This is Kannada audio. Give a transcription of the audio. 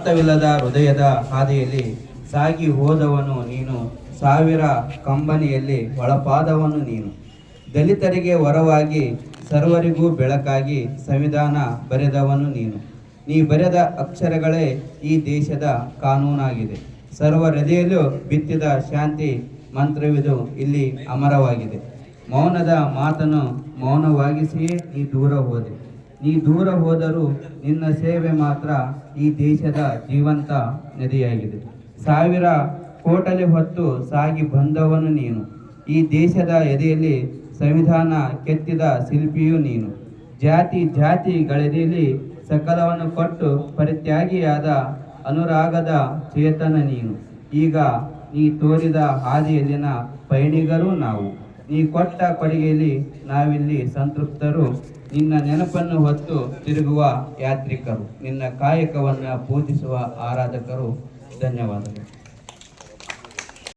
ಅರ್ಥವಿಲ್ಲದ ಹೃದಯದ ಹಾದಿಯಲ್ಲಿ ಸಾಗಿ ಹೋದವನು ನೀನು. ಸಾವಿರ ಕಂಬನಿಯಲ್ಲಿ ಒಳಪಾದವನು ನೀನು. ದಲಿತರಿಗೆ ವರವಾಗಿ ಸರ್ವರಿಗೂ ಬೆಳಕಾಗಿ ಸಂವಿಧಾನ ಬರೆದವನು ನೀನು. ನೀ ಬರೆದ ಅಕ್ಷರಗಳೇ ಈ ದೇಶದ ಕಾನೂನಾಗಿದೆ. ಸರ್ವ ಹೃದಯಲ್ಲೂ ಬಿತ್ತಿದ ಶಾಂತಿ ಮಂತ್ರವಿದು ಇಲ್ಲಿ ಅಮರವಾಗಿದೆ. ಮೌನದ ಮಾತನ್ನು ಮೌನವಾಗಿಸಿಯೇ ನೀ ದೂರ ಹೋದೆ. ನೀ ದೂರ ಹೋದರೂ ನಿನ್ನ ಸೇವೆ ಮಾತ್ರ ಈ ದೇಶದ ಜೀವಂತ ನದಿಯಾಗಿದೆ. ಸಾವಿರ ಕೋಟಲೆ ಹೊತ್ತು ಸಾಗಿ ಬಂದವನು ನೀನು. ಈ ದೇಶದ ಎದೆಯಲ್ಲಿ ಸಂವಿಧಾನ ಕೆತ್ತಿದ ಶಿಲ್ಪಿಯೂ ನೀನು. ಜಾತಿ ಜಾತಿಗಳೆದೆಯಲ್ಲಿ ಸಕಲವನ್ನು ಕೊಟ್ಟು ಪರಿತ್ಯಾಗಿಯಾದ ಅನುರಾಗದ ಚೇತನ ನೀನು. ಈಗ ನೀ ತೋರಿದ ಹಾದಿಯಲ್ಲಿನ ಪಯಣಿಗರೂ ನಾವು. ನೀ ಕೊಟ್ಟ ಕೊಡುಗೆಯಲ್ಲಿ ನಾವಿಲ್ಲಿ ಸಂತೃಪ್ತರು. ನಿನ್ನ ನೆನಪನ್ನು ಹೊತ್ತು ತಿರುಗುವ ಯಾತ್ರಿಕರು. ನಿನ್ನ ಕಾಯಕವನ್ನು ಪೂಜಿಸುವ ಆರಾಧಕರು. ಧನ್ಯವಾದಗಳು.